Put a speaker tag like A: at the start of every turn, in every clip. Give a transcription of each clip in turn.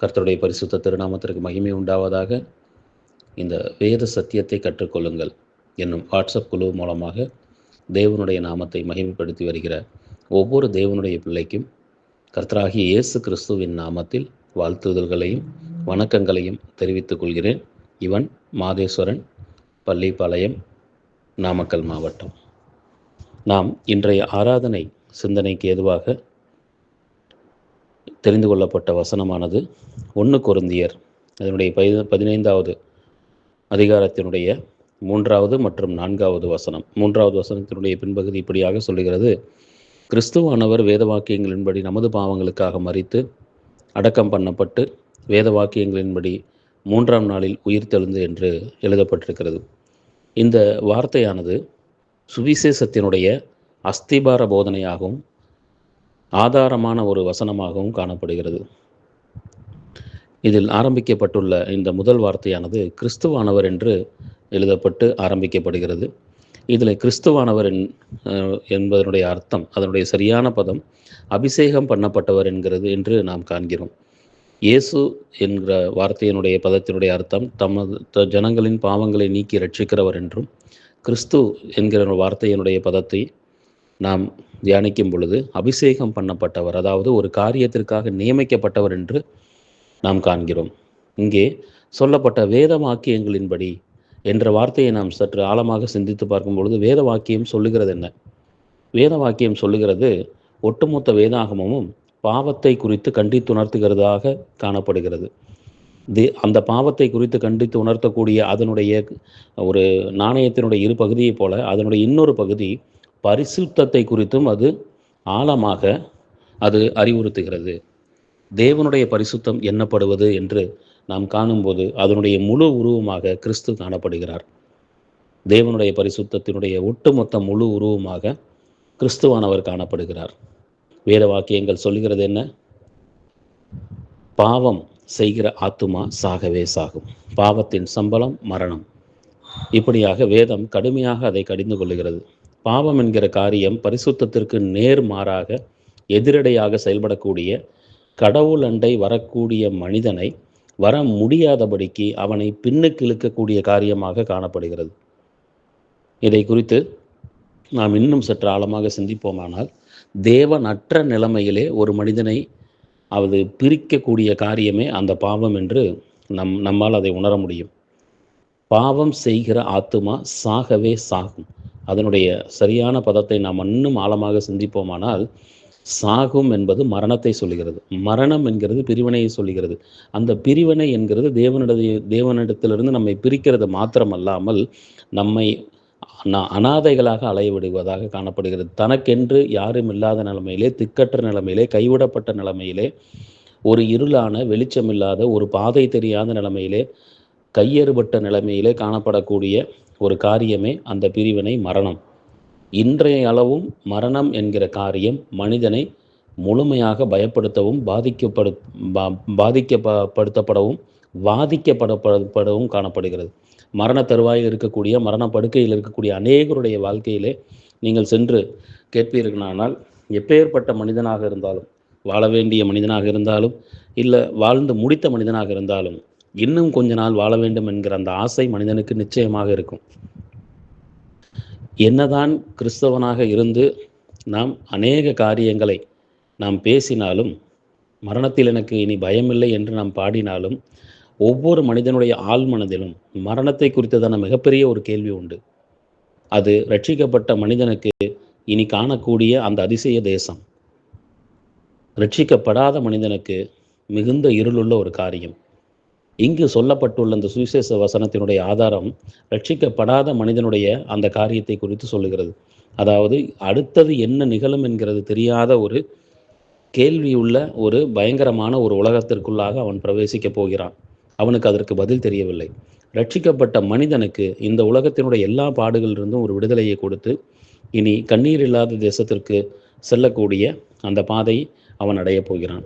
A: கர்த்தருடைய பரிசுத்த திருநாமத்திற்கு மகிமை உண்டாவதாக. இந்த வேத சத்தியத்தை கற்றுக்கொள்ளுங்கள் என்னும் வாட்ஸ்அப் குழு மூலமாக தேவனுடைய நாமத்தை மகிமைப்படுத்தி வருகிற ஒவ்வொரு தேவனுடைய பிள்ளைக்கும் கர்த்தராகிய இயேசு கிறிஸ்துவின் நாமத்தில் வாழ்த்துதல்களையும் வணக்கங்களையும் தெரிவித்துக் கொள்கிறேன். இவன் மாதேஸ்வரன் பள்ளிப்பாளையம் நாமக்கல் மாவட்டம். நாம் இன்றைய ஆராதனை சிந்தனைக்கு ஏதுவாக தெரிந்து கொள்ளப்பட்ட வசனமானது ஒன்று கொருந்தியர் அதனுடைய பதி பதினைந்தாவது அதிகாரத்தினுடைய மூன்றாவது மற்றும் நான்காவது வசனம். மூன்றாவது வசனத்தினுடைய பின்பகுதி இப்படியாக சொல்லுகிறது. கிறிஸ்துவானவர் வேத வாக்கியங்களின்படி நமது பாவங்களுக்காக மறித்து அடக்கம் பண்ணப்பட்டு வேத வாக்கியங்களின்படி மூன்றாம் நாளில் உயிர்த்தெழுந்து என்று எழுதப்பட்டிருக்கிறது. இந்த வார்த்தையானது சுவிசேஷத்தினுடைய அஸ்திபார போதனையாகவும் ஆதாரமான ஒரு வசனமாகவும் காணப்படுகிறது. இதில் ஆரம்பிக்கப்பட்டுள்ள இந்த முதல் வார்த்தையானது கிறிஸ்துவானவர் என்று எழுதப்பட்டு ஆரம்பிக்கப்படுகிறது. இதில் கிறிஸ்துவானவர் என்பதனுடைய அர்த்தம் அதனுடைய சரியான பதம் அபிஷேகம் பண்ணப்பட்டவர் என்கிறது என்று நாம் காண்கிறோம். இயேசு என்கிற வார்த்தையினுடைய பதத்தினுடைய அர்த்தம் தமது ஜனங்களின் பாவங்களை நீக்கி ரட்சிக்கிறவர் என்றும் கிறிஸ்து என்கிற வார்த்தையினுடைய பதத்தை நாம் தியானிக்கும் பொழுது அபிஷேகம் பண்ணப்பட்டவர் அதாவது ஒரு காரியத்திற்காக நியமிக்கப்பட்டவர் என்று நாம் காண்கிறோம். இங்கே சொல்லப்பட்ட வேத வாக்கியங்களின்படி என்ற வார்த்தையை நாம் சற்று ஆழமாக சிந்தித்து பார்க்கும் பொழுது வேத வாக்கியம் சொல்லுகிறது என்ன? வேத வாக்கியம் சொல்லுகிறது ஒட்டுமொத்த வேதாகமும் பாவத்தை குறித்து கண்டித்து உணர்த்துகிறதாக காணப்படுகிறது. தே அந்த பாவத்தை குறித்து கண்டித்து உணர்த்தக்கூடிய அதனுடைய ஒரு நாணயத்தினுடைய இரு பகுதியைப் போல அதனுடைய இன்னொரு பகுதி பரிசுத்தத்தை குறித்தும் அது ஆழமாக அது அறிவுறுத்துகிறது. தேவனுடைய பரிசுத்தம் எண்ணப்படுவது என்று நாம் காணும்போது அதனுடைய முழு உருவமாக கிறிஸ்து காணப்படுகிறார். தேவனுடைய பரிசுத்தத்தினுடைய ஒட்டுமொத்த முழு உருவமாக கிறிஸ்துவானவர் காணப்படுகிறார். வேத வாக்கியங்கள் சொல்கிறது என்ன? பாவம் செய்கிற ஆத்துமா சாகவே சாகும். பாவத்தின் சம்பளம் மரணம். இப்படியாக வேதம் கடுமையாக அதை கடிந்து கொள்ளுகிறது. பாவம் என்கிற காரியம் பரிசுத்தத்திற்கு நேர் மாறாக எதிரடையாக செயல்படக்கூடிய கடவுள் அண்டை வரக்கூடிய மனிதனை வர முடியாதபடிக்கு அவனை பின்னுக்கு இழுக்கக்கூடிய காரியமாக காணப்படுகிறது. இதை குறித்து நாம் இன்னும் சற்று ஆழமாக சிந்திப்போமானால் தேவனற்ற நிலைமையிலே ஒரு மனிதனை அது பிரிக்கக்கூடிய காரியமே அந்த பாவம் என்று நம் நம்மால் அதை உணர முடியும். பாவம் செய்கிற ஆத்துமா சாகவே சாகும். அதனுடைய சரியான பதத்தை நாம் இன்னும் ஆழமாக சிந்திப்போமானால் சாகும் என்பது மரணத்தை சொல்லுகிறது மரணம் என்கிறது பிரிவினையை சொல்லுகிறது அந்த பிரிவினை என்கிறது தேவனிடைய தேவனிடத்திலிருந்து நம்மை பிரிக்கிறது மாத்திரமல்லாமல் நம்மை அனாதைகளாக அலையவிடுவதாக காணப்படுகிறது. தனக்கென்று யாரும் இல்லாத நிலைமையிலே திக்கற்ற நிலைமையிலே கைவிடப்பட்ட நிலைமையிலே ஒரு இருளான வெளிச்சமில்லாத ஒரு பாதை தெரியாத நிலைமையிலே கையறுபட்ட நிலைமையிலே காணப்படக்கூடிய ஒரு காரியமே அந்த பிரிவினை மரணம். இன்றைய அளவும் மரணம் என்கிற காரியம் மனிதனை முழுமையாக பயப்படுத்தவும் பாதிக்கப்படு பாதிக்கப்படுத்தப்படவும் வாதிக்கப்படப்படவும் காணப்படுகிறது. மரண தருவாயில் இருக்கக்கூடிய மரண படுக்கையில் இருக்கக்கூடிய அநேகருடைய வாழ்க்கையிலே நீங்கள் சென்று கேட்பீர்களானால் எப்பேற்பட்ட மனிதனாக இருந்தாலும் வாழ வேண்டிய மனிதனாக இருந்தாலும் இல்லை வாழ்ந்து முடித்த மனிதனாக இருந்தாலும் இன்னும் கொஞ்ச நாள் வாழ வேண்டும் என்கிற அந்த ஆசை மனிதனுக்கு நிச்சயமாக இருக்கும். என்னதான் கிறிஸ்தவனாக இருந்து நாம் அநேக காரியங்களை நாம் பேசினாலும் மரணத்தில் எனக்கு இனி பயமில்லை என்று நாம் பாடினாலும் ஒவ்வொரு மனிதனுடைய ஆள் மனதிலும் மரணத்தை குறித்ததான மிகப்பெரிய ஒரு கேள்வி உண்டு. அது ரட்சிக்கப்பட்ட மனிதனுக்கு இனி காணக்கூடிய அந்த அதிசய தேசம். ரட்சிக்கப்படாத மனிதனுக்கு மிகுந்த இருளுள்ள ஒரு காரியம். இங்கு சொல்லப்பட்டுள்ள அந்த சுவிசேஷ வசனத்தினுடைய ஆதாரம் ரட்சிக்கப்படாத மனிதனுடைய அந்த காரியத்தை குறித்து சொல்லுகிறது. அதாவது அடுத்தது என்ன நிகழும் என்கிறது தெரியாத ஒரு கேள்வியுள்ள ஒரு பயங்கரமான ஒரு உலகத்திற்குள்ளாக அவன் பிரவேசிக்கப் போகிறான். அவனுக்கு அதற்கு பதில் தெரியவில்லை. ரட்சிக்கப்பட்ட மனிதனுக்கு இந்த உலகத்தினுடைய எல்லா பாடுகளிலிருந்தும் ஒரு விடுதலையை கொடுத்து இனி கண்ணீர் இல்லாத தேசத்திற்கு செல்லக்கூடிய அந்த பாதை அவன் அடையப் போகிறான்.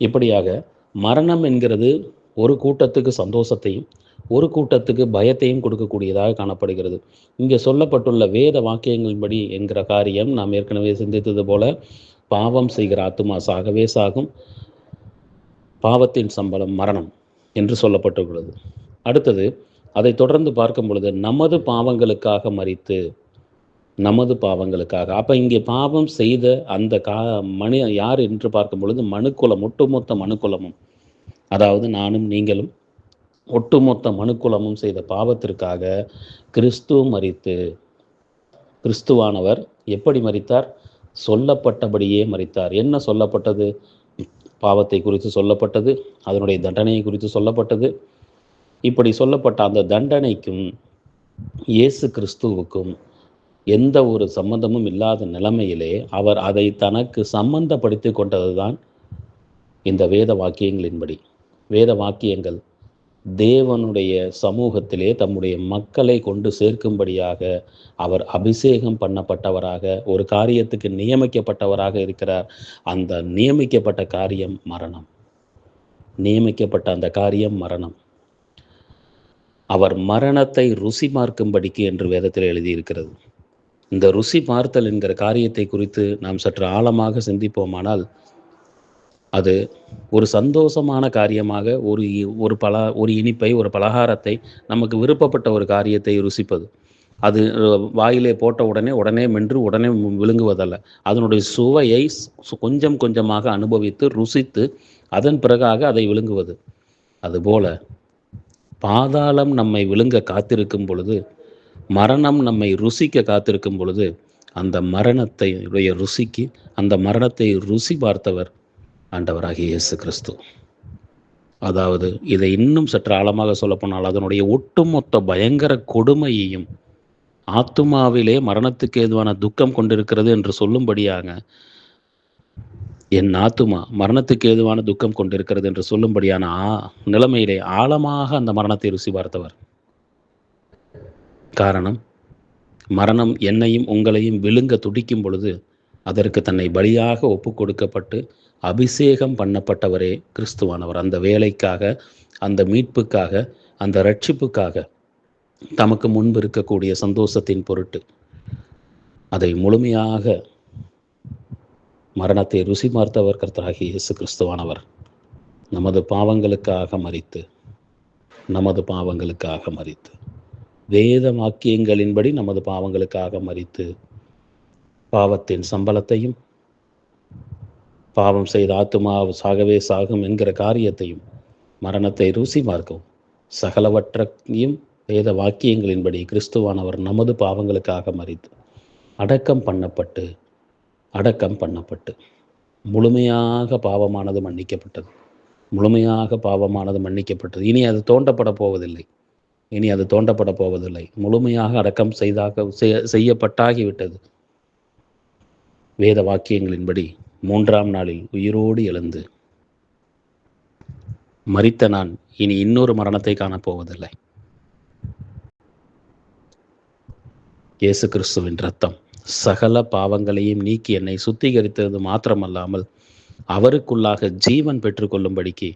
A: இப்படியாக மரணம் என்கிறது ஒரு கூட்டத்துக்கு சந்தோஷத்தையும் ஒரு கூட்டத்துக்கு பயத்தையும் கொடுக்கக்கூடியதாக காணப்படுகிறது. இங்கே சொல்லப்பட்டுள்ள வேத வாக்கியங்களின்படி என்கிற காரியம் நாம் ஏற்கனவே சிந்தித்தது போல பாவம் செய்கிற ஆத்துமா சாகவே சாகும். பாவத்தின் சம்பளம் மரணம் என்று சொல்லப்பட்டுள்ளது. அடுத்தது அதை தொடர்ந்து பார்க்கும் பொழுது நமது பாவங்களுக்காக மறித்து நமது பாவங்களுக்காக. அப்போ இங்கே பாவம் செய்த அந்த கா மனி யார் என்று பார்க்கும் பொழுது மனுக்குலம் ஒட்டுமொத்த மனுக்குலமும் அதாவது நானும் நீங்களும் ஒட்டுமொத்த மனுக்குலமும் செய்த பாவத்திற்காக கிறிஸ்து மறித்து கிறிஸ்துவானவர் எப்படி மறித்தார்? சொல்லப்பட்டபடியே மறித்தார். என்ன சொல்லப்பட்டது? பாவத்தை குறித்து சொல்லப்பட்டது அதனுடைய தண்டனையை குறித்து சொல்லப்பட்டது. இப்படி சொல்லப்பட்ட அந்த தண்டனைக்கும் இயேசு கிறிஸ்துவுக்கும் எந்த ஒரு சம்பந்தமும் இல்லாத நிலைமையிலே அவர் அதை தனக்கு சம்பந்தப்படுத்தி கொண்டதுதான் இந்த வேத வாக்கியங்களின்படி. வேத வாக்கியங்கள் தேவனுடைய சமூகத்திலே தம்முடைய மக்களை கொண்டு சேர்க்கும்படியாக அவர் அபிஷேகம் பண்ணப்பட்டவராக ஒரு காரியத்துக்கு நியமிக்கப்பட்டவராக இருக்கிறார். அந்த நியமிக்கப்பட்ட காரியம் மரணம். நியமிக்கப்பட்ட அந்த காரியம் மரணம். அவர் மரணத்தை ருசி பார்க்கும்படிக்கு என்று வேதத்தில் எழுதியிருக்கிறது. இந்த ருசி பார்த்தல் என்கிற காரியத்தை குறித்து நாம் சற்று ஆழமாக சிந்திப்போமானால் அது ஒரு சந்தோஷமான காரியமாக ஒரு இ- ஒரு பல ஒரு இனிப்பை ஒரு பலகாரத்தை நமக்கு விருப்பப்பட்ட ஒரு காரியத்தை ருசிப்பது. அது வாயிலே போட்ட உடனே உடனே மென்று உடனே விழுங்குவதல்ல. அதனுடைய சுவையை கொஞ்சம் கொஞ்சமாக அனுபவித்து ருசித்து அதன் பிறகாக அதை விழுங்குவது. அதுபோல பாதாளம் நம்மை விழுங்க காத்திருக்கும் பொழுது மரணம் நம்மை ருசிக்க காத்திருக்கும் பொழுது அந்த மரணத்தை உடைய ருசிக்கு அந்த மரணத்தை ருசி பார்த்தவர் ஆண்டவராகிய இயேசு கிறிஸ்து அதாவது இதை இன்னும் சற்று ஆழமாக சொல்லப்போனால் அதனுடைய ஒட்டுமொத்த பயங்கர கொடுமையையும் ஆத்துமாவிலே மரணத்துக்கு ஏதுவான துக்கம் கொண்டிருக்கிறது என்று சொல்லும்படியாக என் ஆத்துமா மரணத்துக்கு ஏதுவான துக்கம் கொண்டிருக்கிறது என்று சொல்லும்படியான ஆ நிலைமையிலே ஆழமாக அந்த மரணத்தை ருசி பார்த்தவர். காரணம் மரணம் என்னையும் உங்களையும் விழுங்க துடிக்கும் பொழுது அதற்கு தன்னை பலியாக ஒப்பு கொடுக்கப்பட்டு அபிஷேகம் பண்ணப்பட்டவரே கிறிஸ்துவானவர். அந்த வேலைக்காக அந்த மீட்புக்காக அந்த ரட்சிப்புக்காக தமக்கு முன்பு இருக்கக்கூடிய சந்தோஷத்தின் பொருட்டு அதை முழுமையாக மரணத்தை ருசி பார்த்தவர் கர்த்தராகிய இயேசு கிறிஸ்துவானவர் நமது பாவங்களுக்காக மறித்து நமது பாவங்களுக்காக மறித்து வேத வாக்கியங்களின்படி நமது பாவங்களுக்காக மறித்து பாவத்தின் சம்பளத்தையும் பாவம் செய்த ஆத்துமா சாகவே சாகும் என்கிற காரியத்தையும் மரணத்தை ருசி பார்க்கவும் சகலவற்றையும் வேத வாக்கியங்களின்படி கிறிஸ்துவானவர் நமது பாவங்களுக்காக மறித்து அடக்கம் பண்ணப்பட்டு அடக்கம் பண்ணப்பட்டு. முழுமையாக பாவமானது மன்னிக்கப்பட்டது. முழுமையாக பாவமானது மன்னிக்கப்பட்டது. இனி அது தோண்டப்பட போவதில்லை. இனி அது தோண்டப்பட போவதில்லை. முழுமையாக அடக்கம் செய்தாக செய்ய- செய்யப்பட்டாகிவிட்டது. வேத வாக்கியங்களின்படி மூன்றாம் நாளில் உயிரோடு எழுந்து. மறித்த நான் இனி இன்னொரு மரணத்தை காணப்போவதில்லை. இயேசு கிறிஸ்துவின் ரத்தம் சகல பாவங்களையும் நீக்கி என்னை சுத்திகரித்தது மாத்திரமல்லாமல் அவருக்குள்ளாக ஜீவன் பெற்றுக்கொள்ளும்படிக்கு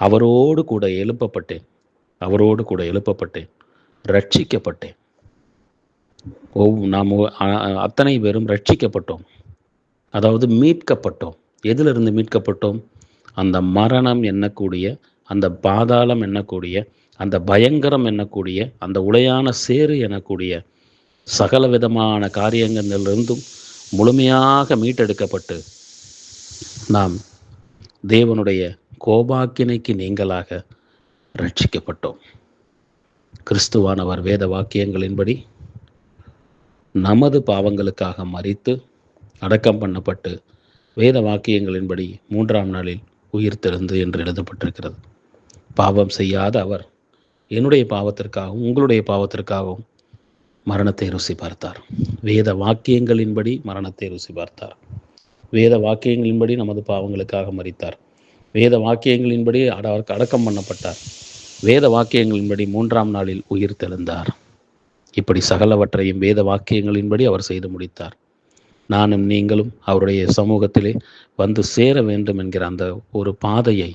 A: அவரோடு கூட எழுப்பப்பட்டேன். அவரோடு கூட எழுப்பப்பட்டேன். ரட்சிக்கப்பட்டேன். ஒவ் நாம் அத்தனை பேரும் ரட்சிக்கப்பட்டோம். அதாவது மீட்கப்பட்டோம். எதிலிருந்து மீட்கப்பட்டோம்? அந்த மரணம் எண்ணக்கூடிய அந்த பாதாளம் எண்ணக்கூடிய அந்த பயங்கரம் எண்ணக்கூடிய அந்த உளையான சேறு எண்ணக்கூடிய சகல விதமான காரியங்களிலிருந்தும் முழுமையாக மீட்டெடுக்கப்பட்டு நாம் தேவனுடைய கோபாக்கினைக்கு நீங்களாக ரட்சிக்கப்பட்டோம். கிறிஸ்துவானவர் வேத வாக்கியங்களின்படி நமது பாவங்களுக்காக மறித்து அடக்கம் பண்ணப்பட்டு வேத வாக்கியங்களின்படி மூன்றாம் நாளில் உயிர்த்தெழுந்து என்று எழுதப்பட்டிருக்கிறது. பாவம் செய்யாத அவர் என்னுடைய பாவத்திற்காகவும் உங்களுடைய பாவத்திற்காகவும் மரணத்தை ருசி பார்த்தார். வேத வாக்கியங்களின்படி மரணத்தை ருசி பார்த்தார். வேத வாக்கியங்களின்படி நமது பாவங்களுக்காக மறித்தார் வேத வாக்கியங்களின்படி அட- அடக்கம் பண்ணப்பட்டார். வேத வாக்கியங்களின்படி மூன்றாம் நாளில் உயிர் தெழுந்தார் இப்படி சகலவற்றையும் வேத வாக்கியங்களின்படி அவர் செய்து முடித்தார். நானும் நீங்களும் அவருடைய சமூகத்திலே வந்து சேர வேண்டும் என்கிற அந்த ஒரு பாதையை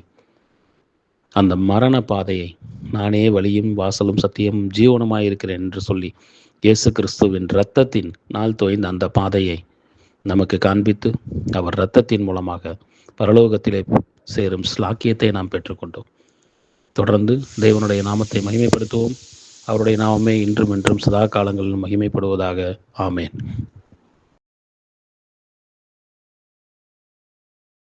A: அந்த மரண பாதையை நானே வழியும் வாசலும் சத்தியம் ஜீவனமாக இருக்கிறேன் என்று சொல்லி இயேசு கிறிஸ்துவின் இரத்தத்தின் நாள் தோய்ந்த அந்த பாதையை நமக்கு காண்பித்து அவர் இரத்தத்தின் மூலமாக பரலோகத்திலே சேரும் ஸ்லாக்கியத்தை நாம் பெற்றுக்கொண்டோம். தொடர்ந்து தேவனுடைய நாமத்தை மகிமைப்படுத்துவோம். அவருடைய நாமமே இன்றும் இன்றும் சதா காலங்களிலும் மகிமைப்படுவதாக. ஆமேன்.